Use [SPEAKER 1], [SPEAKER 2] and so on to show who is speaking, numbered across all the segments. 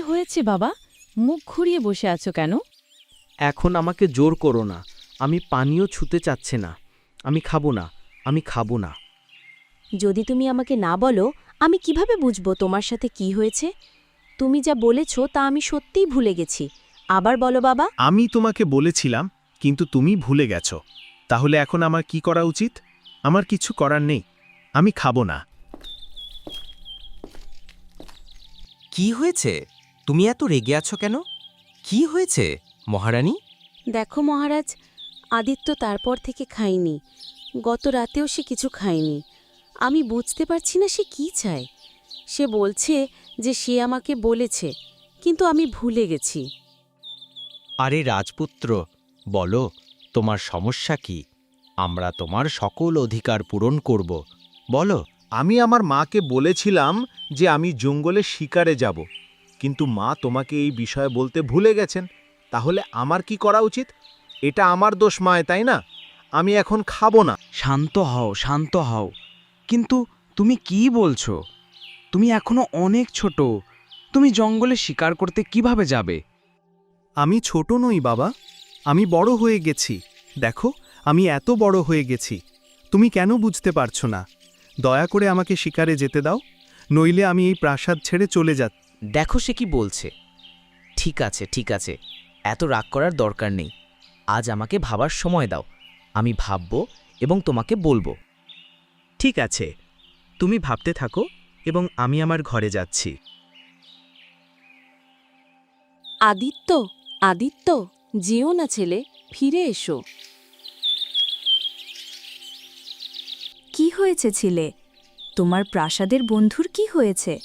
[SPEAKER 1] হয়েছে বাবা? মুখ ঘুরিয়ে বসে আছো কেন?
[SPEAKER 2] এখন আমাকে জোর করো না। আমি পানিও ছুতে চাচ্ছে না। আমি খাব না। আমি খাব না।
[SPEAKER 3] যদি তুমি আমাকে না বলো আমি কীভাবে বুঝব তোমার সাথে কি হয়েছে? তুমি যা বলেছ তা আমি সত্যিই ভুলে গেছি। আবার বলো বাবা।
[SPEAKER 4] আমি তোমাকে বলেছিলাম কিন্তু তুমি ভুলে গেছো। তাহলে এখন আমার কি করা উচিত? আমার কিছু করার নেই। আমি খাব না।
[SPEAKER 5] কি হয়েছে? তুমি এত রেগে আছো কেন? কি হয়েছে মহারানী?
[SPEAKER 3] দেখো মহারাজ আদিত্য তারপর থেকে খায়নি। গত রাতেও সে কিছু খায়নি। আমি বুঝতে পারছি না সে কি চায়। সে বলছে যে সে আমাকে বলেছে কিন্তু আমি ভুলে গেছি।
[SPEAKER 5] আরে রাজপুত্র বলো তোমার সমস্যা কি? আমরা তোমার সকল অধিকার পূরণ করব। বলো।
[SPEAKER 4] আমি আমার মাকে বলেছিলাম যে আমি জঙ্গলে শিকারে যাব। কিন্তু মা তোমাকে এই বিষয়ে বলতে ভুলে গেছেন। তাহলে আমার কি করা উচিত? এটা আমার দোষ মায় তাই না? আমি এখন খাব না।
[SPEAKER 6] শান্ত হও শান্ত হও। কিন্তু তুমি কি বলছো? তুমি এখনও অনেক ছোট। তুমি জঙ্গলে শিকার করতে কীভাবে যাবে?
[SPEAKER 4] আমি ছোট নই বাবা। আমি বড় হয়ে গেছি। দেখো আমি এত বড় হয়ে গেছি। তুমি কেন বুঝতে পারছ না? দয়া করে আমাকে শিকারে যেতে দাও। নইলে আমি এই প্রাসাদ ছেড়ে চলে যা
[SPEAKER 7] দেখো সে কি বলছে। ঠিক আছে ঠিক আছে, এত রাগ করার দরকার নেই। আজ আমাকে ভাবার সময় দাও, আমি ভাবব এবং তোমাকে বলব।
[SPEAKER 2] ঠিক আছে, তুমি ভাবতে থাকো এবং আমি আমার ঘরে যাচ্ছি।
[SPEAKER 3] আদিত্য আদিত্য, যেও না ছেলে, ফিরে এসো।
[SPEAKER 8] কি হয়েছে ছিলে? তোমার প্রাসাদের বন্ধুর কি হয়েছে?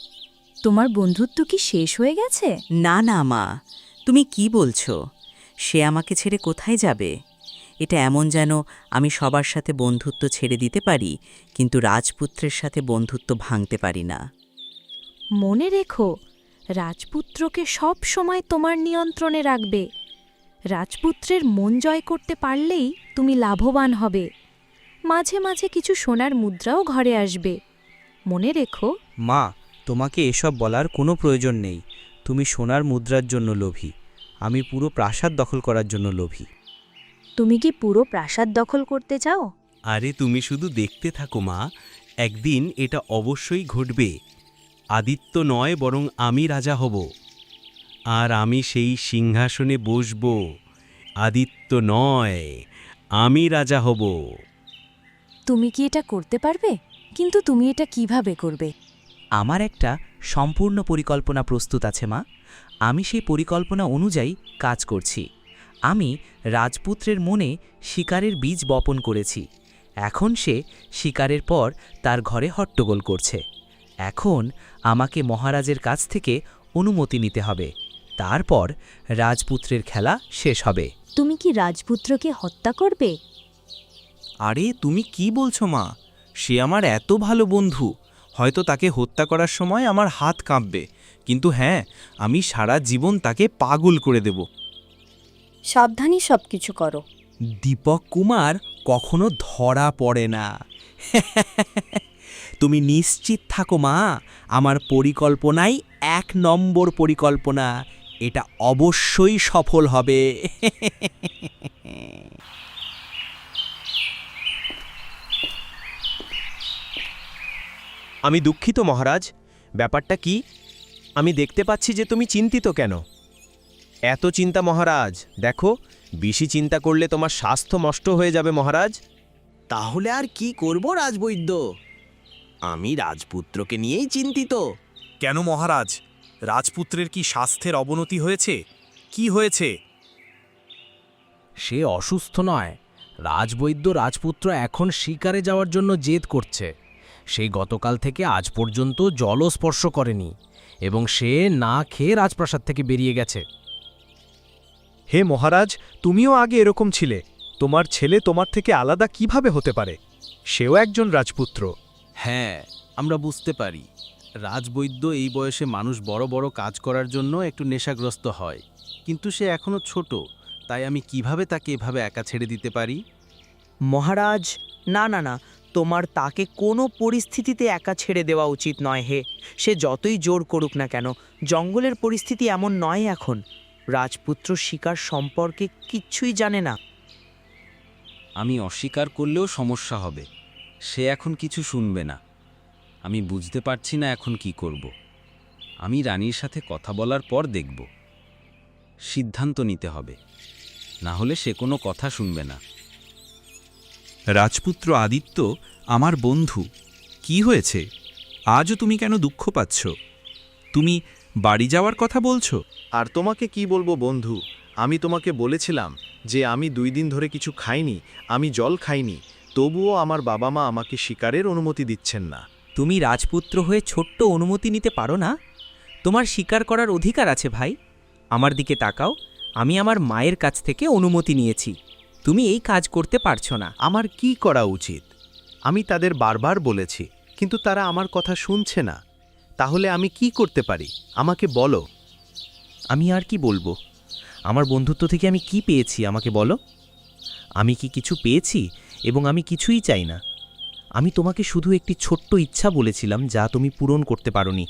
[SPEAKER 8] তোমার বন্ধুত্ব কি শেষ হয়ে গেছে?
[SPEAKER 9] না না মা। তুমি কি বলছো? সে আমাকে ছেড়ে কোথায় যাবে? এটা এমন যেন আমি সবার সাথে বন্ধুত্ব ছেড়ে দিতে পারি কিন্তু রাজপুত্রের সাথে বন্ধুত্ব ভাঙতে পারি না।
[SPEAKER 8] মনে রেখো রাজপুত্রকে সব সময় তোমার নিয়ন্ত্রণে রাখবে। রাজপুত্রের মন জয় করতে পারলেই তুমি লাভবান হবে। মাঝে মাঝে কিছু সোনার মুদ্রাও ঘরে আসবে। মনে রেখো।
[SPEAKER 2] মা তোমাকে এসব বলার কোনো প্রয়োজন নেই। তুমি সোনার মুদ্রার জন্য লোভী। আমি পুরো প্রাসাদ দখল করার জন্য লোভী।
[SPEAKER 8] তুমি কি পুরো প্রাসাদ দখল করতে চাও?
[SPEAKER 10] আরে তুমি শুধু দেখতে থাকো মা। একদিন এটা অবশ্যই ঘটবে। আদিত্য নয় বরং আমি রাজা হব। আর আমি সেই সিংহাসনে বসব। আদিত্য নয় আমি রাজা হব।
[SPEAKER 8] তুমি কি এটা করতে পারবে? কিন্তু তুমি এটা কীভাবে করবে?
[SPEAKER 7] আমার একটা সম্পূর্ণ পরিকল্পনা প্রস্তুত আছে মা। আমি সেই পরিকল্পনা অনুযায়ী কাজ করছি। আমি রাজপুত্রের মনে শিকারের বীজ বপন করেছি। এখন সে শিকারের পর তার ঘরে হট্টগোল করছে। এখন আমাকে মহারাজের কাছ থেকে অনুমতি নিতে হবে। তারপর রাজপুত্রের খেলা শেষ হবে।
[SPEAKER 8] তুমি কি রাজপুত্রকে হত্যা করবে?
[SPEAKER 10] আরে তুমি কি বলছো মা? সে আমার এত ভালো বন্ধু। হয়তো তাকে হত্যা করার সময় আমার হাত কাঁপবে। কিন্তু হ্যাঁ আমি সারা জীবন তাকে পাগল করে দেব।
[SPEAKER 3] সাবধানী সব কিছু করো।
[SPEAKER 10] দীপক কুমার কখনো ধরা পড়ে না। তুমি নিশ্চিত থাকো মা আমার পরিকল্পনাই এক নম্বর পরিকল্পনা। এটা অবশ্যই সফল হবে।
[SPEAKER 5] আমি দুঃখিত মহারাজ। ব্যাপারটা কি? আমি দেখতে পাচ্ছি যে তুমি চিন্তিত কেন? এত চিন্তা মহারাজ। দেখো বেশি চিন্তা করলে তোমার স্বাস্থ্য নষ্ট হয়ে যাবে মহারাজ।
[SPEAKER 7] তাহলে আর কি করব রাজবৈদ্য?
[SPEAKER 5] আমি রাজপুত্রকে নিয়েই চিন্তিত।
[SPEAKER 4] কেন মহারাজ? রাজপুত্রের কি স্বাস্থ্যের অবনতি হয়েছে? কি হয়েছে?
[SPEAKER 2] সে অসুস্থ নয়। রাজবৈদ্য রাজপুত্র এখন শিকারে যাওয়ার জন্য জেদ করছে। সেই গতকাল থেকে আজ পর্যন্ত জলও স্পর্শ করেনি এবং সে না খেয়ে রাজপ্রাসাদ থেকে বেরিয়ে গেছে।
[SPEAKER 4] হে মহারাজ তুমিও আগে এরকম ছিলে। তোমার ছেলে তোমার থেকে আলাদা কীভাবে হতে পারে? সেও একজন রাজপুত্র।
[SPEAKER 10] হ্যাঁ আমরা বুঝতে পারি। রাজবৈদ্য এই বয়সে মানুষ বড় বড় কাজ করার জন্য একটু নেশাগ্রস্ত হয়। কিন্তু সে এখনও ছোট তাই আমি কীভাবে তাকে এভাবে একা ছেড়ে দিতে পারি?
[SPEAKER 9] মহারাজ না না না।
[SPEAKER 11] তোমার তাকে কোনো পরিস্থিতিতে একা ছেড়ে দেওয়া উচিত নয় হে। সে যতই জোর করুক না কেন, জঙ্গলের পরিস্থিতি এমন নয় এখন। রাজপুত্র শিকার সম্পর্কে কিচ্ছুই জানে না।
[SPEAKER 6] আমি অস্বীকার করলেও সমস্যা হবে। সে এখন কিছু শুনবে না। আমি বুঝতে পারছি না এখন কি করব। আমি রানীর সাথে কথা বলার পর দেখব। সিদ্ধান্ত নিতে হবে। না হলে সে কোনো কথা শুনবে না।
[SPEAKER 10] রাজপুত্র আদিত্য আমার বন্ধু কি হয়েছে? আজও তুমি কেন দুঃখ পাচ্ছ? তুমি বাড়ি যাওয়ার কথা বলছো?
[SPEAKER 4] আর তোমাকে কি বলব বন্ধু? আমি তোমাকে বলেছিলাম যে আমি দুই দিন ধরে কিছু খাইনি আমি জল খাইনি তবুও আমার বাবা মা আমাকে শিকারের অনুমতি দিচ্ছেন না।
[SPEAKER 7] তুমি রাজপুত্র হয়ে ছোট্ট অনুমতি নিতে পারো না? তোমার স্বীকার করার অধিকার আছে ভাই। আমার দিকে তাকাও আমি আমার মায়ের কাছ থেকে অনুমতি নিয়েছি। তুমি এই কাজ করতে পারছ না।
[SPEAKER 4] আমার কি করা উচিত? আমি তাদের বারবার বলেছি কিন্তু তারা আমার কথা শুনছে না। তাহলে আমি কি করতে পারি? আমাকে বলো।
[SPEAKER 7] আমি আর কি বলব? আমার বন্ধুত্ব থেকে আমি কি পেয়েছি আমাকে বলো? আমি কি কিছু পেয়েছি এবং আমি কিছুই চাই না? আমি তোমাকে শুধু একটি ছোট্ট ইচ্ছা বলেছিলাম যা তুমি পূরণ করতে পারোনি।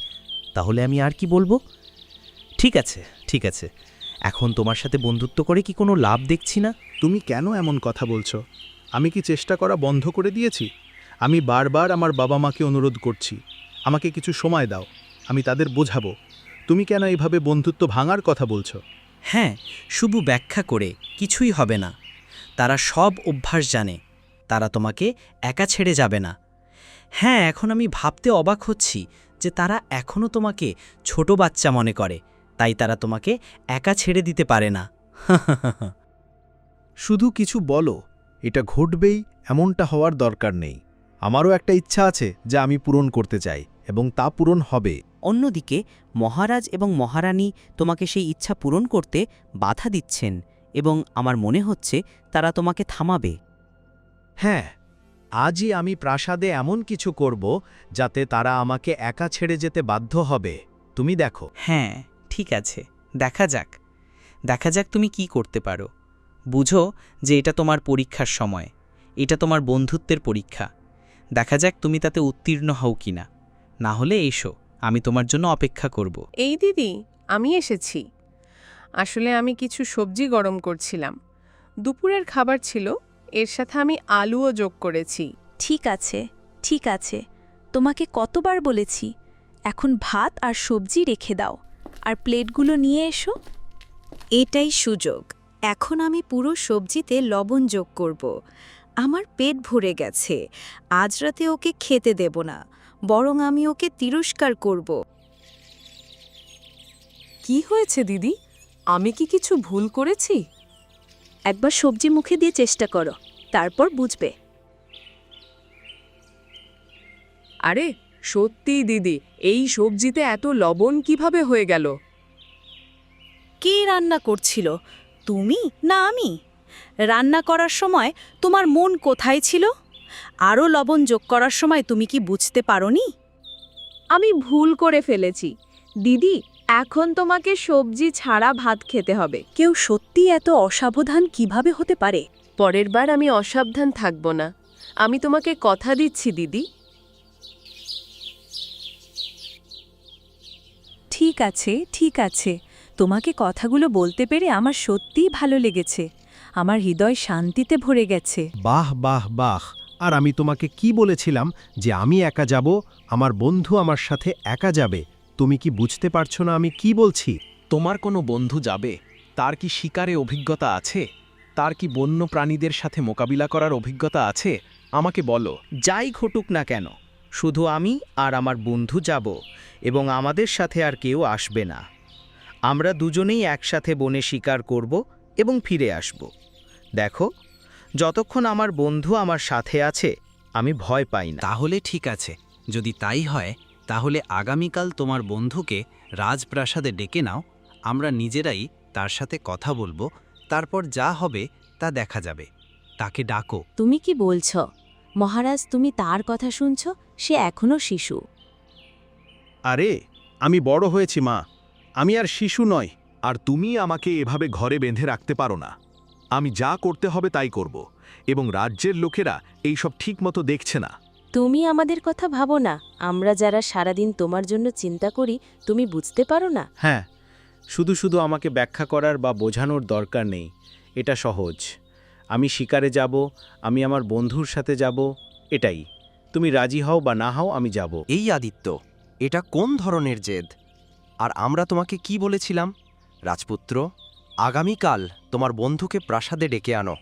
[SPEAKER 7] তাহলে আমি আর কি বলব? ঠিক আছে ঠিক আছে। এখন তোমার সাথে বন্ধুত্ব করে কি কোনো লাভ দেখছি না?
[SPEAKER 4] তুমি কেন এমন কথা বলছো? আমি কি চেষ্টা করা বন্ধ করে দিয়েছি? আমি বারবার আমার বাবা মাকে অনুরোধ করছি। আমাকে কিছু সময় দাও আমি তাদের বোঝাবো। তুমি কেন এইভাবে বন্ধুত্ব ভাঙার কথা বলছো?
[SPEAKER 7] হ্যাঁ শুধু ব্যাখ্যা করে কিছুই হবে না। তারা সব অভ্যাস জানে তারা তোমাকে একা ছেড়ে যাবে না। হ্যাঁ এখন আমি ভাবতে অবাক হচ্ছি যে তারা এখনও তোমাকে ছোট বাচ্চা মনে করে। তাই তারা তোমাকে একা ছেড়ে দিতে পারে না।
[SPEAKER 4] শুধু কিছু বলো এটা ঘটবেই এমনটা হওয়ার দরকার নেই। আমারও একটা ইচ্ছা আছে যা আমি পূরণ করতে চাই এবং তা পূরণ হবে।
[SPEAKER 9] অন্যদিকে মহারাজ এবং মহারানী তোমাকে সেই ইচ্ছা পূরণ করতে বাধা দিচ্ছেন এবং আমার মনে হচ্ছে তারা তোমাকে থামাবে।
[SPEAKER 4] হ্যাঁ আজই আমি প্রাসাদে এমন কিছু করব যাতে তারা আমাকে একা ছেড়ে যেতে বাধ্য হবে। তুমি দেখো।
[SPEAKER 7] হ্যাঁ ঠিক আছে দেখা যাক। দেখা যাক তুমি কি করতে পারো। বুঝো যে এটা তোমার পরীক্ষার সময় এটা তোমার বন্ধুত্বের পরীক্ষা। দেখা যাক তুমি তাতে উত্তীর্ণ হও কিনা। না হলে এসো আমি তোমার জন্য অপেক্ষা করব।
[SPEAKER 12] এই দিদি আমি এসেছি। আসলে আমি কিছু সবজি গরম করছিলাম। দুপুরের খাবার ছিল এর সাথে আমি আলুও যোগ করেছি।
[SPEAKER 8] ঠিক আছে ঠিক আছে। তোমাকে কতবার বলেছি এখন ভাত আর সবজি রেখে দাও। আর প্লেটগুলো নিয়ে এসো। এটাই সুযোগ। এখন আমি পুরো সবজিতে লবণ যোগ করব। আমার পেট ভরে গেছে। আজ রাতে ওকে খেতে দেব না। বরং আমি ওকে তিরস্কার করব।
[SPEAKER 12] কি হয়েছে দিদি? আমি কি কিছু ভুল করেছি?
[SPEAKER 8] একবার সবজি মুখে দিয়ে চেষ্টা করো। তারপর বুঝবে।
[SPEAKER 12] আরে সত্যিই দিদি এই সবজিতে এত লবণ কীভাবে হয়ে গেল?
[SPEAKER 3] কে রান্না করছিল তুমি না আমি? রান্না করার সময় তোমার মন কোথায় ছিল? আরও লবণ যোগ করার সময় তুমি কি বুঝতে পারোনি?
[SPEAKER 12] আমি ভুল করে ফেলেছি। দিদি এখন তোমাকে সবজি ছাড়া ভাত খেতে হবে।
[SPEAKER 3] কেউ সত্যি এত অসাবধান কীভাবে হতে পারে?
[SPEAKER 12] পরের বার আমি অসাবধান থাকব না। আমি তোমাকে কথা দিচ্ছি দিদি।
[SPEAKER 8] ঠিক আছে ঠিক আছে। তোমাকে কথাগুলো বলতে পেরে আমার সত্যিই ভালো লেগেছে। আমার হৃদয় শান্তিতে ভরে গেছে।
[SPEAKER 4] বাহ বাহ বাহ। আর আমি তোমাকে কি বলেছিলাম যে আমি একা যাব আমার বন্ধু আমার সাথে একা যাবে? তুমি কি বুঝতে পারছ না আমি কি বলছি?
[SPEAKER 2] তোমার কোনো বন্ধু যাবে? তার কি শিকারে অভিজ্ঞতা আছে? তার কি বন্য প্রাণীদের সাথে মোকাবিলা করার অভিজ্ঞতা আছে? আমাকে বলো
[SPEAKER 11] যাই ঘটুক না কেন। শুধু আমি আর আমার বন্ধু যাব এবং আমাদের সাথে আর কেউ আসবে না। আমরা দুজনেই একসাথে বনে শিকার করব এবং ফিরে আসব। দেখো যতক্ষণ আমার বন্ধু আমার সাথে আছে আমি ভয় পাই না।
[SPEAKER 6] তাহলে ঠিক আছে। যদি তাই হয় তাহলে আগামীকাল তোমার বন্ধুকে রাজপ্রাসাদে ডেকে নাও। আমরা নিজেরাই তার সাথে কথা বলব। তারপর যা হবে তা দেখা যাবে। তাকে ডাকো।
[SPEAKER 3] তুমি কি বলছ? মহারাজ তুমি তার কথা শুনছ? সে এখনও শিশু।
[SPEAKER 4] আরে আমি বড় হয়েছি মা। আমি আর শিশু নয় আর তুমি আমাকে এভাবে ঘরে বেঁধে রাখতে পারো না।
[SPEAKER 13] আমি যা করতে হবে তাই করব এবং রাজ্যের লোকেরা এই এইসব ঠিকমতো দেখছে না।
[SPEAKER 3] তুমি আমাদের কথা ভাবো না। আমরা যারা সারাদিন তোমার জন্য চিন্তা করি তুমি বুঝতে পারো না?
[SPEAKER 11] হ্যাঁ শুধু শুধু আমাকে ব্যাখ্যা করার বা বোঝানোর দরকার নেই। এটা সহজ। আমি শিকারে যাব আমি আমার বন্ধুর সাথে যাব এটাই। তুমি রাজি হও বা না হও আমি যাব।
[SPEAKER 5] এই আদিত্য এটা কোন ধরনের জেদ? আর আমরা তোমাকে কি বলেছিলাম? রাজপুত্র আগামীকাল তোমার বন্ধুকে প্রাসাদে ডেকে আনো।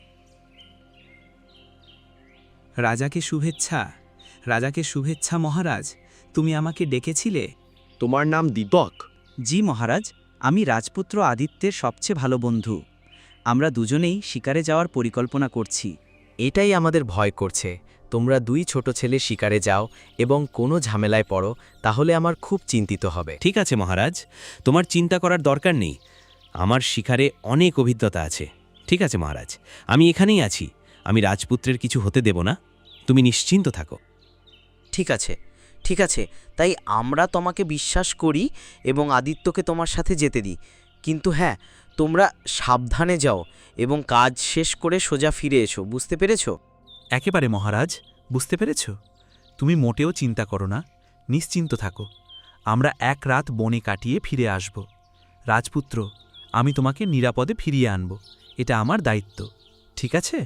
[SPEAKER 10] রাজাকে শুভেচ্ছা রাজাকে শুভেচ্ছা মহারাজ তুমি আমাকে ডেকেছিলে?
[SPEAKER 13] তোমার নাম দীপক?
[SPEAKER 7] জি মহারাজ আমি রাজপুত্র আদিত্যের সবচেয়ে ভালো বন্ধু। আমরা দুজনেই শিকারে যাওয়ার পরিকল্পনা করছি।
[SPEAKER 2] এটাই আমাদের ভয় করছে। তোমরা দুই ছোট ছেলে শিকারে যাও এবং কোনো ঝামেলায় পড়ো তাহলে আমার খুব চিন্তিত হবে।
[SPEAKER 10] ঠিক আছে মহারাজ। তোমার চিন্তা করার দরকার নেই। আমার শিকারে অনেক অভিজ্ঞতা আছে। ঠিক আছে মহারাজ। আমি এখানেই আছি। আমি রাজপুত্রের কিছু হতে দেব না। তুমি নিশ্চিন্ত থাকো।
[SPEAKER 11] ঠিক আছে ঠিক আছে। তাই আমরা তোমাকে বিশ্বাস করি এবং আদিত্যকে তোমার সাথে যেতে দিই। কিন্তু হ্যাঁ তোমরা সাবধানে যাও এবং কাজ শেষ করে সোজা ফিরে এসো বুঝতে পেরেছ?
[SPEAKER 10] একেবারে মহারাজ বুঝতে পেরেছ? তুমি মোটেও চিন্তা করো না নিশ্চিন্ত থাকো। আমরা এক রাত বনে কাটিয়ে ফিরে আসব। রাজপুত্র আমি তোমাকে নিরাপদে ফিরিয়ে আনব। এটা আমার দায়িত্ব ঠিক আছে?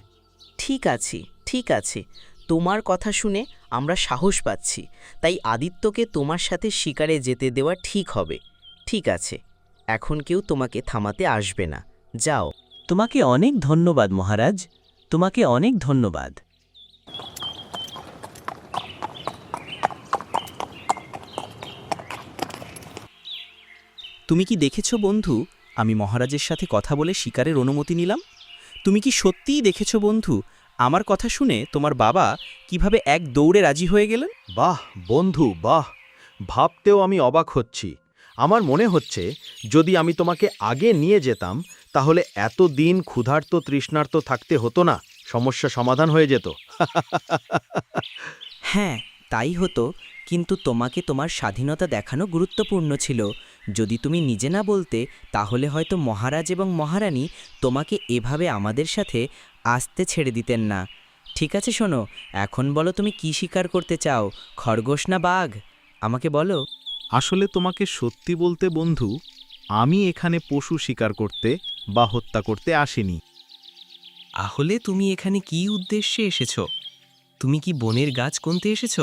[SPEAKER 9] ঠিক আছে ঠিক আছে। তোমার কথা শুনে আমরা সাহস পাচ্ছি তাই আদিত্যকে তোমার সাথে শিকারে যেতে দেওয়া ঠিক হবে ঠিক আছে। এখন কেউ তোমাকে থামাতে আসবে না। যাও।
[SPEAKER 7] তোমাকে অনেক ধন্যবাদ মহারাজ। তোমাকে অনেক ধন্যবাদ। তুমি কি দেখেছ বন্ধু? আমি মহারাজের সাথে কথা বলে শিকারের অনুমতি নিলাম। তুমি কি সত্যিই দেখেছ বন্ধু? আমার কথা শুনে তোমার বাবা কীভাবে এক দৌড়ে রাজি হয়ে গেলেন?
[SPEAKER 11] বাহ বন্ধু বাহ। ভাবতেও আমি অবাক হচ্ছি। আমার মনে হচ্ছে, যদি আমি তোমাকে আগে নিয়ে যেতাম, তাহলে এত দিন ক্ষুধার্ত, তৃষ্ণার্ত থাকতে হতো না, সমস্যা সমাধান হয়ে যেত।
[SPEAKER 7] হ্যাঁ তাই হতো, কিন্তু তোমাকে তোমার স্বাধীনতা দেখানো গুরুত্বপূর্ণ ছিল। যদি তুমি নিজে না বলতে, তাহলে হয়তো মহারাজ এবং মহারানী তোমাকে এভাবে আমাদের সাথে আসতে ছেড়ে দিতেন না। ঠিক আছে, শোনো, এখন বলো তুমি কি শিকার করতে চাও, খরগোশ না বাঘ? আমাকে বলো।
[SPEAKER 4] আসলে তোমাকে সত্যি বলতে বন্ধু আমি এখানে পশু শিকার করতে বা হত্যা করতে আসিনি।
[SPEAKER 2] তাহলে তুমি এখানে কি উদ্দেশ্যে এসেছ? তুমি কি বনের গাছ কোনতে এসেছ?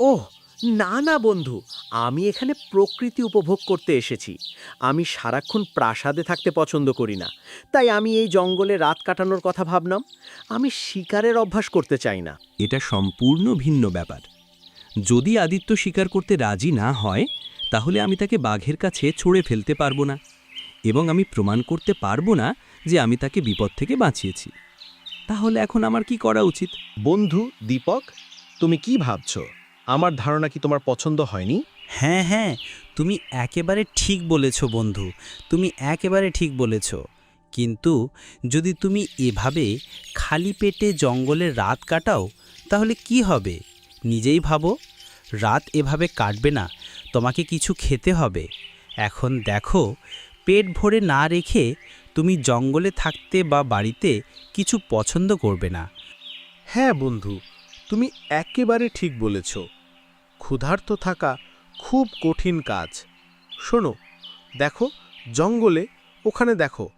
[SPEAKER 11] ওহ না না বন্ধু আমি এখানে প্রকৃতি উপভোগ করতে এসেছি। আমি সারাক্ষণ প্রাসাদে থাকতে পছন্দ করি না। তাই আমি এই জঙ্গলে রাত কাটানোর কথা ভাবলাম আমি শিকারের অভ্যাস করতে চাই না।
[SPEAKER 10] এটা সম্পূর্ণ ভিন্ন ব্যাপার। যদি আদিত্য স্বীকার করতে রাজি না হয় তাহলে আমি তাকে বাঘের কাছে ছড়ে ফেলতে পারব না এবং আমি প্রমাণ করতে পারব না যে আমি তাকে বিপদ থেকে বাঁচিয়েছি। তাহলে এখন আমার কি করা উচিত?
[SPEAKER 11] বন্ধু দীপক তুমি কি ভাবছ? আমার ধারণা কি তোমার পছন্দ হয়নি?
[SPEAKER 7] হ্যাঁ হ্যাঁ তুমি একেবারে ঠিক বলেছ বন্ধু তুমি একেবারে ঠিক বলেছ। কিন্তু যদি তুমি এভাবে খালি পেটে জঙ্গলে রাত কাটাও তাহলে কি হবে? নিজেই ভাবো, রাত এভাবে কাটবে না, তোমাকে কিছু খেতে হবে। এখন দেখো, পেট ভরে না রেখে তুমি জঙ্গলে থাকতে বা বাড়িতে কিছু পছন্দ করবে না।
[SPEAKER 4] হ্যাঁ বন্ধু, তুমি একেবারে ঠিক বলেছ। ক্ষুধার্ত থাকা খুব কঠিন কাজ। শোনো, দেখো, জঙ্গলে, ওখানে দেখো।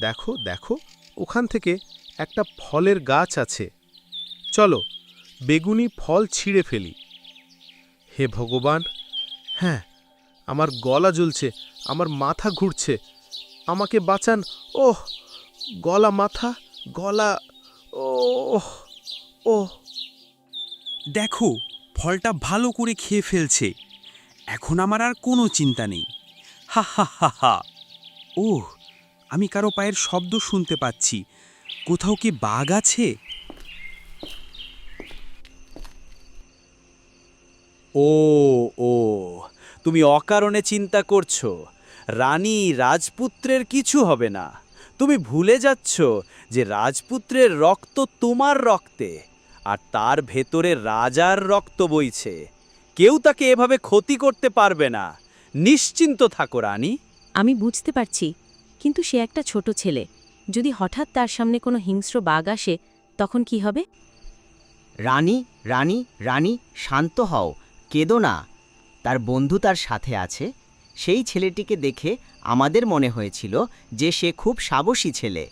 [SPEAKER 4] দেখো দেখো, ওখান থেকে একটা ফলের গাছ আছে। চলো বেগুনি ফল ছিঁড়ে ফেলি। হে ভগবান হ্যাঁ আমার গলা জ্বলছে, আমার মাথা ঘুরছে, আমাকে বাঁচান, ওহ, গলা মাথা, গলা, ওহ ওহ।
[SPEAKER 10] দেখো, ফলটা ভালো করে খেয়ে ফেলছে, এখন আমার আর কোনো চিন্তা নেই। হা হা হা হা। ওহ, আমি কারও পায়ের শব্দ শুনতে পাচ্ছি, কোথাও কি বাঘ আছে?
[SPEAKER 7] ও ও তুমি অকারণে চিন্তা করছ। রানী রাজপুত্রের কিছু হবে না। তুমি ভুলে যাচ্ছ যে রাজপুত্রের রক্ত তোমার রক্তে আর তার ভেতরে রাজার রক্ত বইছে। কেউ তাকে এভাবে ক্ষতি করতে পারবে না। নিশ্চিন্ত থাকো রানী।
[SPEAKER 3] আমি বুঝতে পারছি কিন্তু সে একটা ছোট ছেলে। যদি হঠাৎ তার সামনে কোনো হিংস্র বাঘ আসে তখন কি হবে?
[SPEAKER 14] রানী রানী রানী শান্ত হও। কেঁদো না। তার বন্ধু তার সাথে আছে। সেই ছেলেটিকে দেখে আমাদের মনে হয়েছিল যে সে খুব সাহসী ছেলে।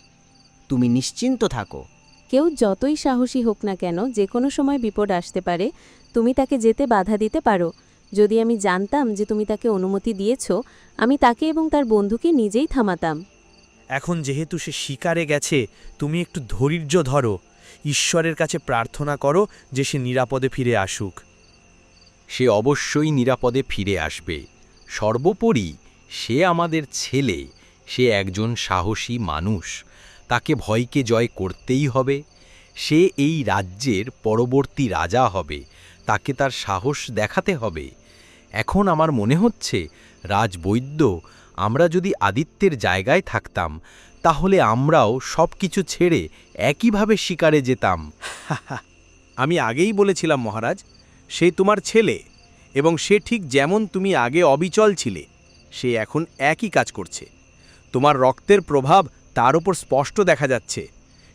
[SPEAKER 14] তুমি নিশ্চিন্ত থাকো।
[SPEAKER 3] কেউ যতই সাহসী হোক না কেন যে কোনো সময় বিপদ আসতে পারে তুমি তাকে যেতে বাধা দিতে পারো। যদি আমি জানতাম যে তুমি তাকে অনুমতি দিয়েছ আমি তাকে এবং তার বন্ধুকে নিজেই থামাতাম।
[SPEAKER 11] এখন যেহেতু সে শিকারে গেছে তুমি একটু ধৈর্য ধরো। ঈশ্বরের কাছে প্রার্থনা করো যে সে নিরাপদে ফিরে আসুক।
[SPEAKER 5] সে অবশ্যই নিরাপদে ফিরে আসবে। সর্বোপরি সে আমাদের ছেলে, সে একজন সাহসী মানুষ, তাকে ভয়কে জয় করতেই হবে। সে এই রাজ্যের পরবর্তী রাজা হবে, তাকে তার সাহস দেখাতে হবে। এখন আমার মনে হচ্ছে, রাজবৈদ্য, আমরা যদি আদিত্যের জায়গায় থাকতাম, তাহলে আমরাও সব কিছু ছেড়ে একইভাবে শিকারে যেতাম।
[SPEAKER 11] আমি আগেই বলেছিলাম মহারাজ সে তোমার ছেলে এবং সে ঠিক যেমন তুমি আগে অবিচল ছিলে সে এখন একই কাজ করছে। তোমার রক্তের প্রভাব তার ওপর স্পষ্ট দেখা যাচ্ছে।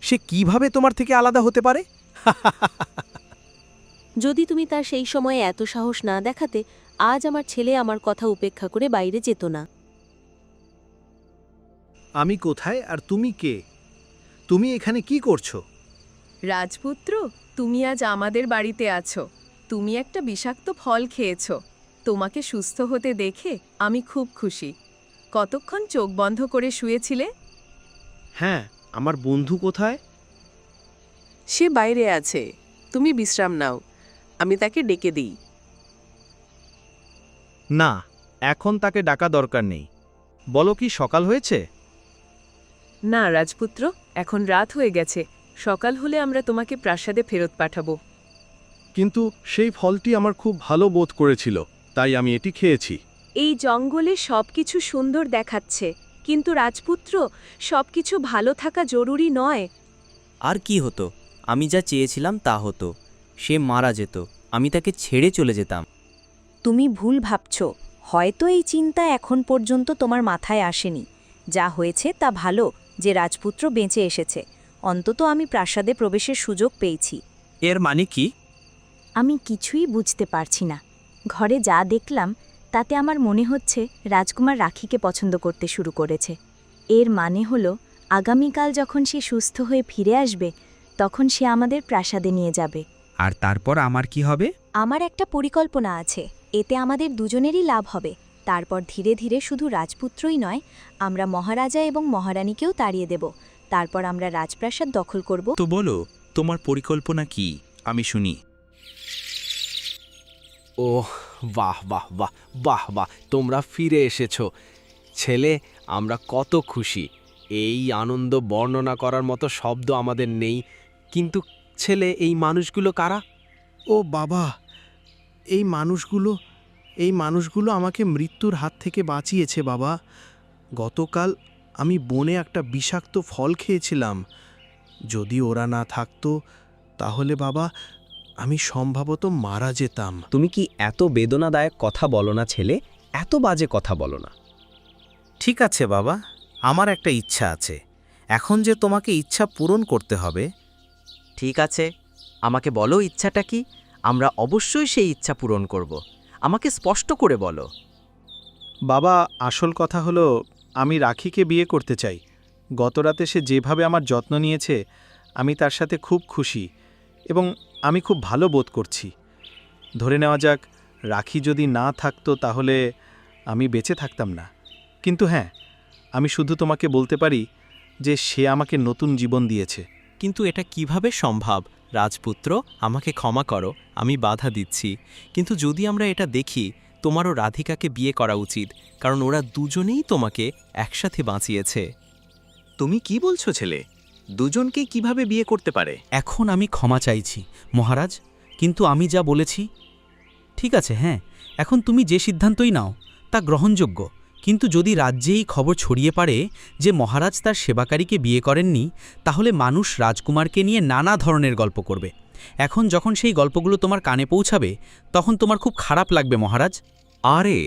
[SPEAKER 11] সে কীভাবে তোমার থেকে আলাদা হতে পারে?
[SPEAKER 3] যদি তুমি তার সেই সময়ে এত সাহস না দেখাতে আজ আমার ছেলে আমার কথা উপেক্ষা করে বাইরে যেত না।
[SPEAKER 4] আমি কোথায় আর তুমি কে? তুমি এখানে কি করছ?
[SPEAKER 12] রাজপুত্র তুমি আজ আমাদের বাড়িতে আছো। তুমি একটা বিষাক্ত ফল খেয়েছ। তোমাকে সুস্থ হতে দেখে আমি খুব খুশি। কতক্ষণ চোখ বন্ধ করে শুয়েছিলে?
[SPEAKER 11] হ্যাঁ আমার বন্ধু কোথায়?
[SPEAKER 12] সে বাইরে আছে। তুমি বিশ্রাম নাও। আমি তাকে ডেকে দিই।
[SPEAKER 11] না এখন তাকে ডাকা দরকার নেই। বলো কি সকাল হয়েছে?
[SPEAKER 12] না রাজপুত্র এখন রাত হয়ে গেছে। সকাল হলে আমরা তোমাকে প্রাসাদে ফেরত পাঠাবো।
[SPEAKER 13] কিন্তু সেই ফলটি আমার খুব ভালো বোধ করেছিল তাই আমি এটি খেয়েছি।
[SPEAKER 8] এই জঙ্গলে সবকিছু সুন্দর দেখাচ্ছে কিন্তু রাজপুত্র সবকিছু ভালো থাকা জরুরি নয়।
[SPEAKER 7] আর কি হতো? আমি যা চেয়েছিলাম তা হতো। সে মারা যেত আমি তাকে ছেড়ে চলে যেতাম।
[SPEAKER 8] তুমি ভুল ভাবছ হয়তো এই চিন্তা এখন পর্যন্ত তোমার মাথায় আসেনি। যা হয়েছে তা ভালো যে রাজপুত্র বেঁচে এসেছে। অন্তত আমি প্রাসাদে প্রবেশের সুযোগ পেয়েছি।
[SPEAKER 11] এর মানে কি?
[SPEAKER 8] আমি কিছুই বুঝতে পারছি না। ঘরে যা দেখলাম তাতে আমার মনে হচ্ছে রাজকুমার রাখিকে পছন্দ করতে শুরু করেছে। এর মানে হলো আগামীকাল যখন সে সুস্থ হয়ে ফিরে আসবে তখন সে আমাদের প্রাসাদে নিয়ে যাবে।
[SPEAKER 10] আর তারপর আমার কি হবে?
[SPEAKER 8] আমার একটা পরিকল্পনা আছে। এতে আমাদের দুজনেরই লাভ হবে। তারপর ধীরে ধীরে শুধু রাজপুত্রই নয় আমরা মহারাজা এবং মহারানীকেও তাড়িয়ে দেব। তারপর আমরা রাজপ্রাসাদ দখল করব।
[SPEAKER 10] তো বলো তোমার পরিকল্পনা কি? আমি শুনি।
[SPEAKER 2] ও বাহ বাহ বাহ বাহ বাহ, তোমরা ফিরে এসেছ। ছেলে, আমরা কত খুশি। এই আনন্দ বর্ণনা করার মতো শব্দ আমাদের নেই। কিন্তু ছেলে, এই মানুষগুলো কারা?
[SPEAKER 4] ও বাবা, এই মানুষগুলো এই মানুষগুলো আমাকে মৃত্যুর হাত থেকে বাঁচিয়েছে বাবা। গতকাল আমি বনে একটা বিষাক্ত ফল খেয়েছিলাম। যদি ওরা না থাকতো, তাহলে বাবা আমি সম্ভবত মারা যেতাম।
[SPEAKER 5] তুমি কি এত বেদনাদায়ক কথা বলো না ছেলে? এত বাজে কথা বলো না।
[SPEAKER 11] ঠিক আছে বাবা। আমার একটা ইচ্ছা আছে। এখন যে তোমাকে ইচ্ছা পূরণ করতে হবে।
[SPEAKER 9] ঠিক আছে। আমাকে বলো ইচ্ছাটা কি? আমরা অবশ্যই সেই ইচ্ছা পূরণ করব। আমাকে স্পষ্ট করে বলো।
[SPEAKER 4] বাবা আসল কথা হলো আমি রাখিকে বিয়ে করতে চাই। গতরাতে সে যেভাবে আমার যত্ন নিয়েছে আমি তার সাথে খুব খুশি। এবং আমি খুব ভালো বোধ করছি। ধরে নেওয়া যাক রাখি যদি না থাকতো তাহলে আমি বেঁচে থাকতাম না। কিন্তু হ্যাঁ আমি শুধু তোমাকে বলতে পারি যে সে আমাকে নতুন জীবন দিয়েছে।
[SPEAKER 10] কিন্তু এটা কীভাবে সম্ভব? রাজপুত্র আমাকে ক্ষমা করো আমি বাধা দিচ্ছি। কিন্তু যদি আমরা এটা দেখি তোমারও রাধিকাকে বিয়ে করা উচিত কারণ ওরা দুজনেই তোমাকে একসাথে বাঁচিয়েছে।
[SPEAKER 11] তুমি কি বলছো ছেলে? দুজনকে কীভাবে বিয়ে করতে পারে?
[SPEAKER 7] এখন আমি ক্ষমা চাইছি মহারাজ। কিন্তু আমি যা বলেছি ঠিক আছে হ্যাঁ এখন তুমি যে সিদ্ধান্তই নাও তা গ্রহণযোগ্য। কিন্তু যদি রাজ্যেই খবর ছড়িয়ে পারে যে মহারাজ তার সেবাকারীকে বিয়ে করেননি তাহলে মানুষ রাজকুমারকে নিয়ে নানা ধরনের গল্প করবে। এখন যখন সেই গল্পগুলো তোমার কানে পৌঁছাবে তখন তোমার খুব খারাপ লাগবে মহারাজ।
[SPEAKER 5] আরে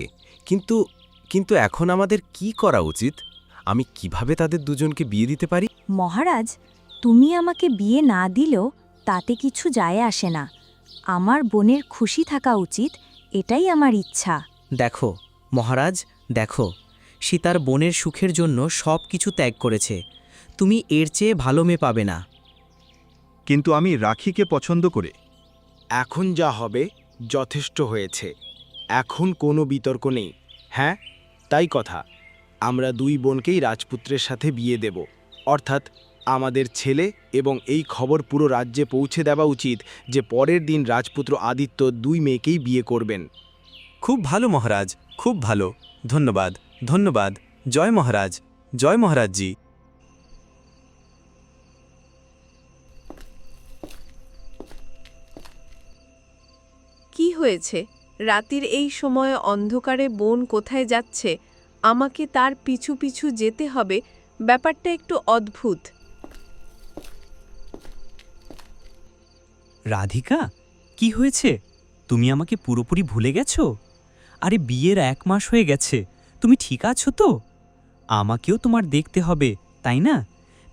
[SPEAKER 5] কিন্তু কিন্তু এখন আমাদের কি করা উচিত?
[SPEAKER 15] আমি কীভাবে তাদের দুজনকে বিয়ে দিতে পারি?
[SPEAKER 8] মহারাজ তুমি আমাকে বিয়ে না দিলেও তাতে কিছু যায় আসে না। আমার বোনের খুশি থাকা উচিত এটাই আমার ইচ্ছা।
[SPEAKER 16] দেখো মহারাজ দেখো সীতার বোনের সুখের জন্য সব কিছু ত্যাগ করেছে। তুমি এর চেয়ে ভালো মেয়ে পাবে না।
[SPEAKER 17] কিন্তু আমি রাখিকে পছন্দ করে।
[SPEAKER 4] এখন যা হবে যথেষ্ট হয়েছে। এখন কোনো বিতর্ক নেই। হ্যাঁ তাই কথা। আমরা দুই বোনকেই রাজপুত্রের সাথে বিয়ে দেব। অর্থাৎ আমাদের ছেলে এবং এই খবর পুরো রাজ্যে পৌঁছে দেওয়া উচিত যে পরের দিন রাজপুত্র আদিত্য দুই মেয়েকেই বিয়ে করবেন।
[SPEAKER 7] খুব ভালো মহারাজ খুব ভালো। ধন্যবাদ ধন্যবাদ। জয় মহারাজ জয় মহারাজজি।
[SPEAKER 12] কি হয়েছে? রাতির এই সময়ে অন্ধকারে বোন কোথায় যাচ্ছে? আমাকে তার পিছু পিছু যেতে হবে ব্যাপারটা একটু অদ্ভুত।
[SPEAKER 7] রাধিকা কি হয়েছে? তুমি আমাকে পুরোপুরি ভুলে গেছো? আরে বিয়ের এক মাস হয়ে গেছে তুমি ঠিক আছো তো? আমাকেও তোমার দেখতে হবে তাই না?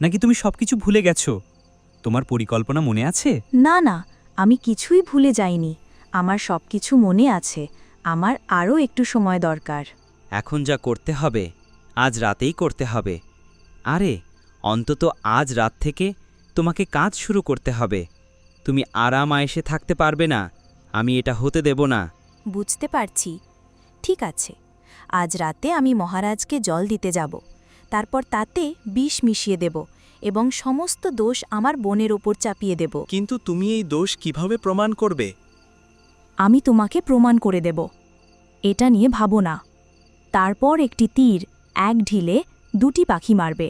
[SPEAKER 7] নাকি তুমি সবকিছু ভুলে গেছো? তোমার পরিকল্পনা মনে আছে?
[SPEAKER 8] না না আমি কিছুই ভুলে যাইনি। আমার সব কিছু মনে আছে আমার আরও একটু সময় দরকার।
[SPEAKER 18] এখন যা করতে হবে আজ রাতেই করতে হবে। আরে অন্তত আজ রাত থেকে তোমাকে কাজ শুরু করতে হবে। তুমি আরাম আয়েসে থাকতে পারবে না আমি এটা হতে দেব না।
[SPEAKER 8] বুঝতে পারছি। ঠিক আছে আজ রাতে আমি মহারাজকে জল দিতে যাব। তারপর তাতে বিষ মিশিয়ে দেব এবং সমস্ত দোষ আমার বোনের ওপর চাপিয়ে দেব।
[SPEAKER 19] কিন্তু তুমি এই দোষ কীভাবে প্রমাণ করবে?
[SPEAKER 8] আমি তোমাকে প্রমাণ করে দেব। এটা নিয়ে ভাবো না। তারপর একটি তীর এক ঢিলে দুটি পাখি মারবে।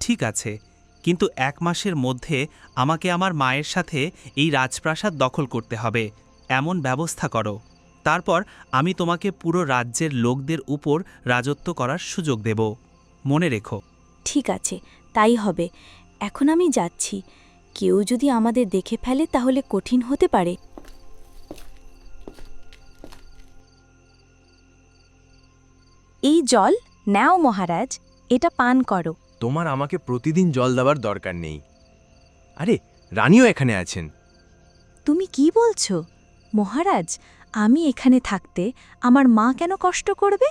[SPEAKER 7] ঠিক আছে কিন্তু এক মাসের মধ্যে আমাকে আমার মায়ের সাথে এই রাজপ্রাসাদ দখল করতে হবে। এমন ব্যবস্থা করো। তারপর আমি তোমাকে পুরো রাজ্যের লোকদের উপর রাজত্ব করার সুযোগ দেব। মনে রেখো।
[SPEAKER 8] ঠিক আছে তাই হবে। এখন আমি যাচ্ছি। কেউ যদি আমাদের দেখে ফেলে তাহলে কঠিন হতে পারে। এই জল নাও মহারাজ এটা পান করো।
[SPEAKER 15] তোমার আমাকে প্রতিদিন জল দেওয়ার দরকার নেই। আরে রানীও এখানে আছেন।
[SPEAKER 8] তুমি কি বলছো? মহারাজ আমি এখানে থাকতে আমার মা কেন কষ্ট করবে?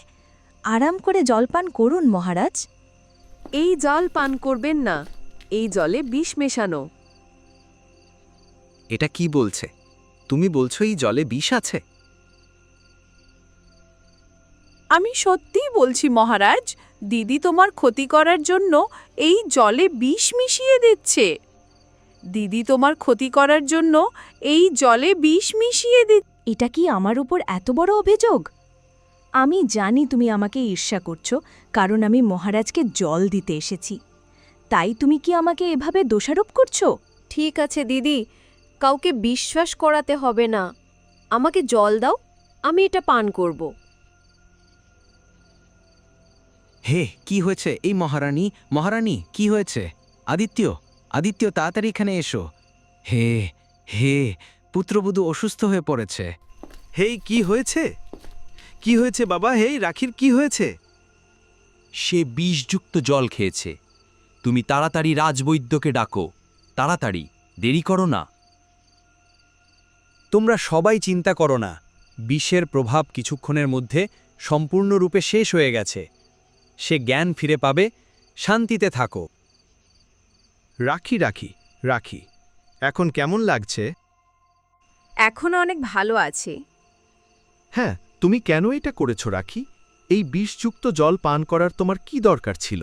[SPEAKER 8] আরাম করে জলপান করুন মহারাজ।
[SPEAKER 12] এই জল পান করবেন না এই জলে বিষ মেশানো।
[SPEAKER 4] এটা কি বলছে? তুমি বলছো এই জলে বিষ আছে?
[SPEAKER 12] আমি সত্যিই বলছি, মহারাজ, দিদি তোমার ক্ষতি করার জন্য এই জলে বিষ মিশিয়ে দিচ্ছে। দিদি তোমার ক্ষতি করার জন্য এই জলে বিষ মিশিয়ে দি,
[SPEAKER 8] এটা কি আমার উপর এত বড় অভিযোগ? আমি জানি তুমি আমাকে ঈর্ষা করছ, কারণ আমি মহারাজকে জল দিতে এসেছি। তাই তুমি কি আমাকে এভাবে দোষারোপ করছ?
[SPEAKER 3] ঠিক আছে, দিদি। কাউকে বিশ্বাস করাতে হবে না। আমাকে জল দাও, আমি এটা পান করব।
[SPEAKER 4] হে কি হয়েছে? এই মহারানী মহারানী কি হয়েছে? আদিত্য আদিত্য তাড়াতাড়ি এখানে এসো। হে হে পুত্রবধূ অসুস্থ হয়ে পড়েছে।
[SPEAKER 19] হেই কি হয়েছে? কি হয়েছে বাবা? হেই রাখির কি হয়েছে?
[SPEAKER 15] সে বিষযুক্ত জল খেয়েছে। তুমি তাড়াতাড়ি রাজবৈদ্যকে ডাকো। তাড়াতাড়ি দেরি করো না।
[SPEAKER 19] তোমরা সবাই চিন্তা করো না। বিষের প্রভাব কিছুক্ষণের মধ্যে সম্পূর্ণরূপে শেষ হয়ে গেছে। সে জ্ঞান ফিরে পাবে শান্তিতে থাকো। রাখি রাখি রাখি। এখন কেমন লাগছে?
[SPEAKER 12] এখন অনেক ভালো আছে।
[SPEAKER 17] হ্যাঁ তুমি কেন এটা করেছ রাখি? এই বিষযুক্ত জল পান করার তোমার কি দরকার ছিল?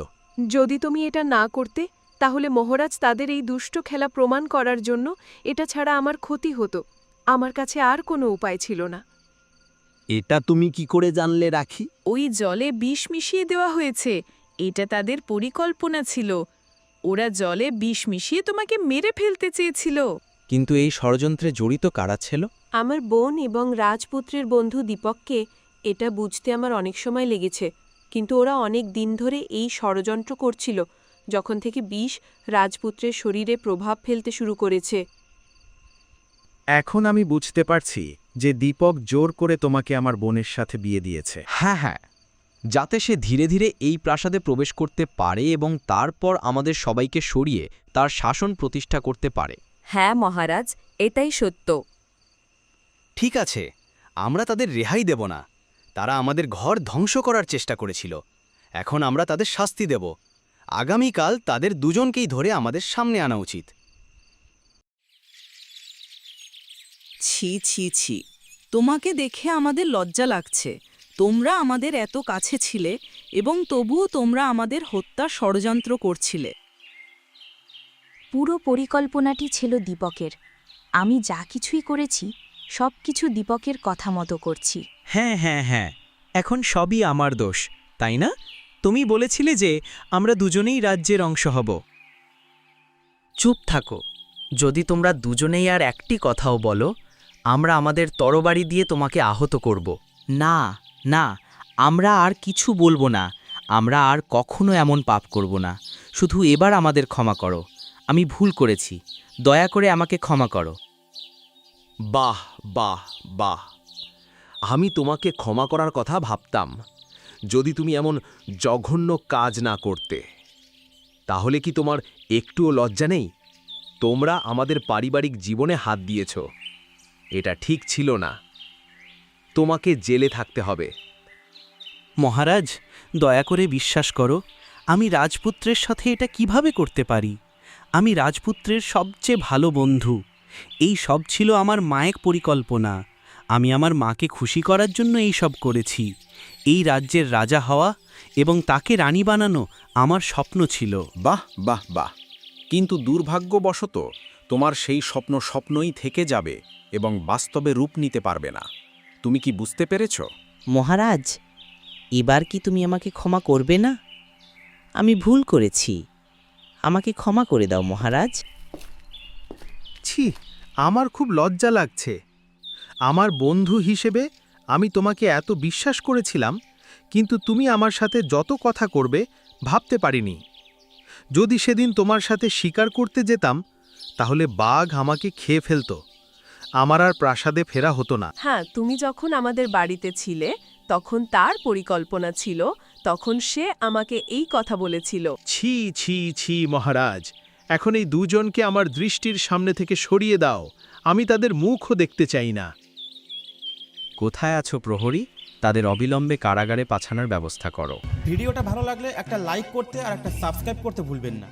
[SPEAKER 12] যদি তুমি এটা না করতে তাহলে মহারাজ তাদের এই দুষ্ট খেলা প্রমাণ করার জন্য এটা ছাড়া আমার ক্ষতি হতো। আমার কাছে আর কোনো উপায় ছিল না।
[SPEAKER 17] এটা তুমি কি করে জানলে রাখি?
[SPEAKER 12] ওই জলে বিষ মিশিয়ে দেওয়া হয়েছে। এটা তাদের পরিকল্পনা ছিল। ওরা জলে বিষ মিশিয়ে তোমাকে মেরে ফেলতে চেয়েছিল।
[SPEAKER 15] কিন্তু এই ষড়যন্ত্রে জড়িত কারা ছিল?
[SPEAKER 3] আমার বোন এবং রাজপুত্রের বন্ধু দীপককে এটা বুঝতে আমার অনেক সময় লেগেছে। কিন্তু ওরা অনেক দিন ধরে এই ষড়যন্ত্র করছিল যখন থেকে বিষ রাজপুত্রের শরীরে প্রভাব ফেলতে শুরু করেছে।
[SPEAKER 19] এখন আমি বুঝতে পারছি যে দীপক জোর করে তোমাকে আমার বোনের সাথে বিয়ে দিয়েছে।
[SPEAKER 4] হ্যাঁ হ্যাঁ।
[SPEAKER 5] যাতে সে ধীরে ধীরে এই প্রাসাদে প্রবেশ করতে পারে এবং তারপর আমাদের সবাইকে সরিয়ে তার শাসন প্রতিষ্ঠা করতে পারে।
[SPEAKER 12] হ্যাঁ মহারাজ এটাই সত্য।
[SPEAKER 11] ঠিক আছে আমরা তাদের রেহাই দেব না। তারা আমাদের ঘর ধ্বংস করার চেষ্টা করেছিল। এখন আমরা তাদের শাস্তি দেব। আগামীকাল তাদের দুজনকেই ধরে আমাদের সামনে আনা উচিত।
[SPEAKER 9] ছি ছি ছি। তোমাকে দেখে আমাদের লজ্জা লাগছে। তোমরা আমাদের এত কাছে ছিলে এবং তবুও তোমরা আমাদের হত্যা ষড়যন্ত্র করছিলে।
[SPEAKER 8] পুরো পরিকল্পনাটি ছিল দীপকের। আমি যা কিছুই করেছি সব কিছু দীপকের কথা মতো করছি।
[SPEAKER 7] হ্যাঁ হ্যাঁ হ্যাঁ এখন সবই আমার দোষ তাই না? তুমি বলেছিলে যে আমরা দুজনেই রাজ্যের অংশ হব। চুপ থাকো যদি তোমরা দুজনেই আর একটি কথাও বলো আমরা আমাদের তরবারি দিয়ে তোমাকে আহত করব।
[SPEAKER 9] না না, আমরা আর কিছু বলব না। আমরা আর কখনো এমন পাপ করব না। শুধু এবার আমাদের ক্ষমা করো। আমি ভুল করেছি। দয়া করে আমাকে ক্ষমা করো।
[SPEAKER 13] বাহ বাহ বাহ। আমি তোমাকে ক্ষমা করার কথা ভাবতাম। যদি তুমি এমন জঘন্য কাজ না করতে, তাহলে কি তোমার একটুও লজ্জা নেই? তোমরা আমাদের পারিবারিক জীবনে হাত দিয়েছ। এটা ঠিক ছিল না। তোমাকে জেলে থাকতে হবে।
[SPEAKER 10] মহারাজ দয়া করে বিশ্বাস করো আমি রাজপুত্রের সাথে এটা কীভাবে করতে পারি? আমি রাজপুত্রের সবচেয়ে ভালো বন্ধু। এই সব ছিল আমার মায়ের পরিকল্পনা। আমি আমার মাকে খুশি করার জন্য এই সব করেছি। এই রাজ্যের রাজা হওয়া এবং তাকে রানী বানানো আমার স্বপ্ন ছিল।
[SPEAKER 20] বাহ বাহ বাহ। কিন্তু দুর্ভাগ্যবশত তোমার সেই স্বপ্ন স্বপ্নই থেকে যাবে। এবং বাস্তবে রূপ নিতে পারবে না। তুমি কি বুঝতে পেরেছ?
[SPEAKER 9] মহারাজ এবার কি তুমি আমাকে ক্ষমা করবে না? আমি ভুল করেছি। আমাকে ক্ষমা করে দাও মহারাজ।
[SPEAKER 4] ছি আমার খুব লজ্জা লাগছে। আমার বন্ধু হিসেবে আমি তোমাকে এত বিশ্বাস করেছিলাম কিন্তু তুমি আমার সাথে যত কথা করবে ভাবতে পারিনি। যদি সেদিন তোমার সাথে শিকার করতে যেতাম তাহলে বাঘ আমাকে খেয়ে ফেলতো। আমার আর প্রাসাদে ফেরা হতো না।
[SPEAKER 12] হ্যাঁ তুমি যখন আমাদের বাড়িতে ছিলে তখন তার পরিকল্পনা ছিল তখন সে আমাকে এই কথা বলেছিল।
[SPEAKER 4] ছি ছি ছি মহারাজ এখন এই দুজনকে আমার দৃষ্টির সামনে থেকে সরিয়ে দাও আমি তাদের মুখও দেখতে চাই না।
[SPEAKER 2] কোথায় আছো প্রহরী? তাদের অবিলম্বে কারাগারে পাঠানোর ব্যবস্থা করো।
[SPEAKER 21] ভিডিওটা ভালো লাগলে একটা লাইক করতে আর একটা সাবস্ক্রাইব করতে ভুলবেন না।